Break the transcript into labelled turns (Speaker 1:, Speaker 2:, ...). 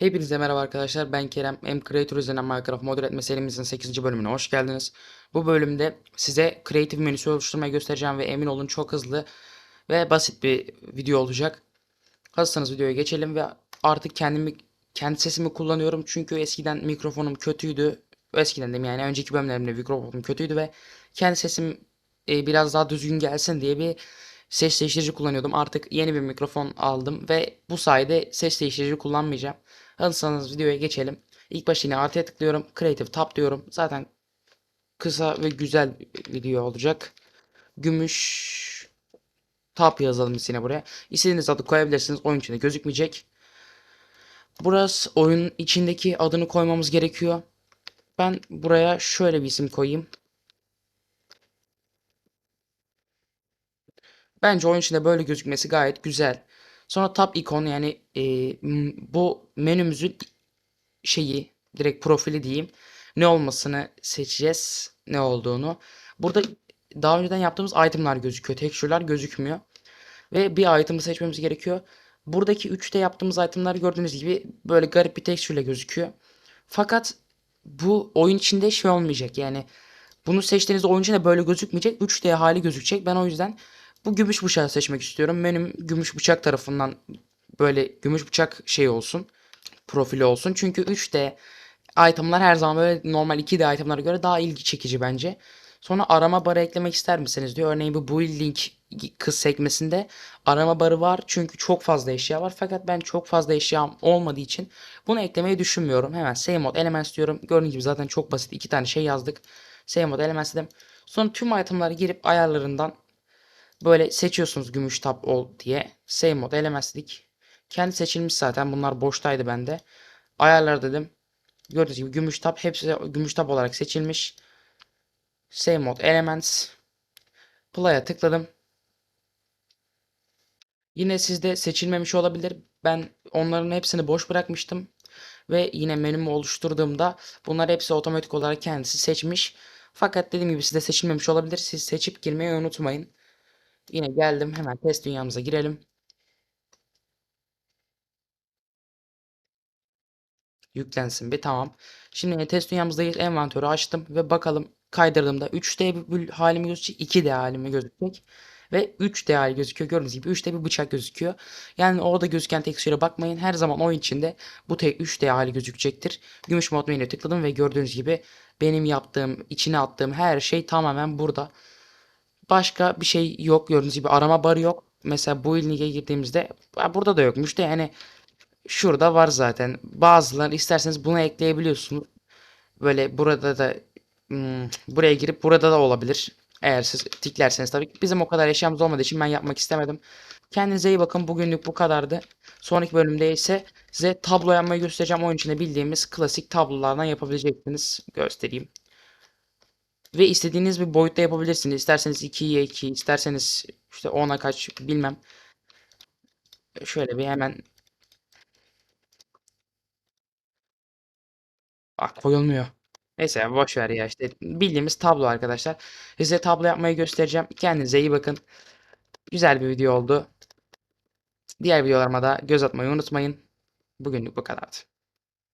Speaker 1: Hepinize merhaba arkadaşlar. Ben Kerem. M Creator üzerinden Minecraft mod üretme serimizin 8. bölümüne hoş geldiniz. Bu bölümde size Creative menüsü oluşturmayı göstereceğim ve emin olun çok hızlı ve basit bir video olacak. Hazırsanız videoya geçelim ve artık kendimi kendi sesimi kullanıyorum çünkü eskiden mikrofonum kötüydü. Eskiden dedim yani önceki bölümlerimde mikrofonum kötüydü ve kendi sesim e, biraz daha düzgün gelsin diye bir ses değiştirici kullanıyordum. Artık yeni bir mikrofon aldım ve bu sayede ses değiştirici kullanmayacağım. Hazırsanız videoya geçelim. İlk başta yine artıya tıklıyorum. Creative Tab diyorum. Zaten kısa ve güzel bir video olacak. Gümüş Tab yazalım yine buraya. İstediğiniz adı koyabilirsiniz. Oyun içinde gözükmeyecek. Burası oyun içindeki adını koymamız gerekiyor. Ben buraya şöyle bir isim koyayım. Bence oyun içinde böyle gözükmesi gayet güzel. Sonra tab ikon yani e, bu menümüzün şeyi direkt profili diyeyim. Ne olmasını seçeceğiz. Ne olduğunu. Burada daha önceden yaptığımız itemlar gözüküyor. Texture'lar gözükmüyor. Ve bir item'ı seçmemiz gerekiyor. Buradaki 3'te yaptığımız itemlar gördüğünüz gibi böyle garip bir texture ile gözüküyor. Fakat bu oyun içinde şey olmayacak. Yani bunu seçtiğinizde oyun içinde böyle gözükmeyecek. 3D hali gözükecek. Ben o yüzden bu gümüş bıçağı seçmek istiyorum. Benim gümüş bıçak tarafından böyle gümüş bıçak şey olsun. Profili olsun. Çünkü 3D itemlar her zaman böyle normal 2D itemlara göre daha ilgi çekici bence. Sonra arama barı eklemek ister misiniz diyor. Örneğin bu building kız sekmesinde arama barı var. Çünkü çok fazla eşya var. Fakat ben çok fazla eşyam olmadığı için bunu eklemeyi düşünmüyorum. Hemen save mode elements diyorum. Gördüğünüz gibi zaten çok basit. iki tane şey yazdık. Save mode elements dedim. Sonra tüm itemları girip ayarlarından böyle seçiyorsunuz gümüş tab ol diye. Save mode elements dedik. Kendi seçilmiş zaten. Bunlar boştaydı bende. Ayarlar dedim. Gördüğünüz gibi gümüş tab hepsi gümüş tab olarak seçilmiş. Save mode elements. Play'a tıkladım. Yine sizde seçilmemiş olabilir. Ben onların hepsini boş bırakmıştım. Ve yine menümü oluşturduğumda bunlar hepsi otomatik olarak kendisi seçmiş. Fakat dediğim gibi sizde seçilmemiş olabilir. Siz seçip girmeyi unutmayın. Yine geldim hemen test dünyamıza girelim. Yüklensin bir tamam. Şimdi test dünyamızdayız. Envantörü açtım ve bakalım kaydırdığımda 3D bir halimi gözükecek, 2D halimi gözükecek ve 3D hali gözüküyor. Gördüğünüz gibi 3D bir bıçak gözüküyor. Yani orada gözüken tekstüre bakmayın. Her zaman oyun içinde bu tek 3D hali gözükecektir. Gümüş mod menüye tıkladım ve gördüğünüz gibi benim yaptığım, içine attığım her şey tamamen burada. Başka bir şey yok. Gördüğünüz gibi arama barı yok. Mesela bu ilniğe girdiğimizde burada da yokmuş da yani şurada var zaten. Bazıları isterseniz bunu ekleyebiliyorsunuz. Böyle burada da hmm, buraya girip burada da olabilir. Eğer siz tiklerseniz tabii ki. Bizim o kadar eşyamız olmadığı için ben yapmak istemedim. Kendinize iyi bakın. Bugünlük bu kadardı. Sonraki bölümde ise size tablo yapmayı göstereceğim. Oyun içinde bildiğimiz klasik tablolardan yapabileceksiniz. Göstereyim. Ve istediğiniz bir boyutta yapabilirsiniz. İsterseniz 2'ye 2, isterseniz işte 10'a kaç bilmem. Şöyle bir hemen Bak koyulmuyor. Neyse boş ver ya işte bildiğimiz tablo arkadaşlar. Size tablo yapmayı göstereceğim. Kendinize iyi bakın. Güzel bir video oldu. Diğer videolarıma da göz atmayı unutmayın. Bugünlük bu kadardı.